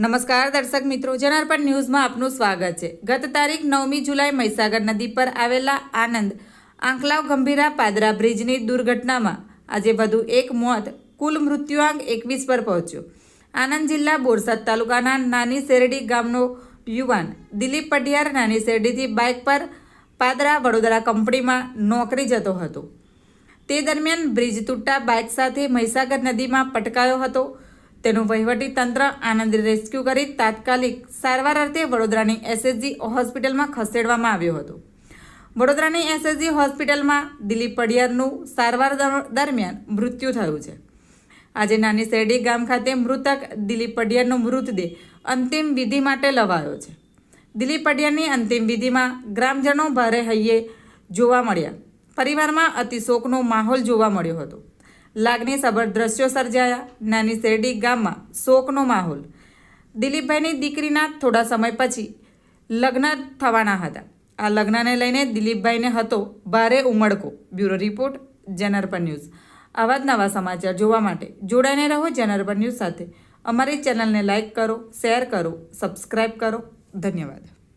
નમસ્કાર દર્શક મિત્રો, જનાર્પણ ન્યૂઝમાં આપનું સ્વાગત છે. ગત તારીખ નવમી જુલાઈ મહીસાગર નદી પર આવેલા આનંદ આંકલાવ ગંભીરા પાદરા બ્રિજની દુર્ઘટનામાં આજે વધુ એક મોત, કુલ મૃત્યુઆંક એકવીસ પર પહોંચ્યો. આનંદ જિલ્લા બોરસદ તાલુકાના નાની શેરડી ગામનો યુવાન દિલીપ પટિયાર નાની શેરડીથી બાઇક પર પાદરા વડોદરા કંપનીમાં નોકરી જતો હતો. તે દરમિયાન બ્રિજ તૂટતા બાઇક સાથે મહીસાગર નદીમાં પટકાયો હતો. તેનું વહીવટી તંત્ર આનંદ રેસ્ક્યુ કરી તાત્કાલિક સારવાર અર્થે વડોદરાની એસએસજી હોસ્પિટલમાં ખસેડવામાં આવ્યો હતો. વડોદરાની એસએસજી હોસ્પિટલમાં દિલીપ પડિયારનું સારવાર દર- દરમિયાન મૃત્યુ થયું છે. આજે નાની શેરડી ગામ ખાતે મૃતક દિલીપ પડિયારનો મૃતદેહ અંતિમ વિધિ માટે લવાયો છે. દિલીપ પડિયારની અંતિમ વિધિમાં ગ્રામજનો ભારે હૈયે જોવા મળ્યા. પરિવારમાં અતિશોકનો માહોલ જોવા મળ્યો હતો. લાગણીસભર દ્રશ્યો સર્જાયા. નાની શેરડી ગામમાં શોકનો માહોલ. દિલીપભાઈની દીકરીના થોડા સમય પછી લગ્ન થવાના હતા. આ લગ્નને લઈને દિલીપભાઈને હતો ભારે ઉમળકો. બ્યુરો રિપોર્ટ જનરપન ન્યૂઝ. આવા જ નવા સમાચાર જોવા માટે જોડાઈને રહો જનરપન ન્યૂઝ સાથે. અમારી ચેનલને લાઇક કરો, શેર કરો, સબસ્ક્રાઇબ કરો. ધન્યવાદ.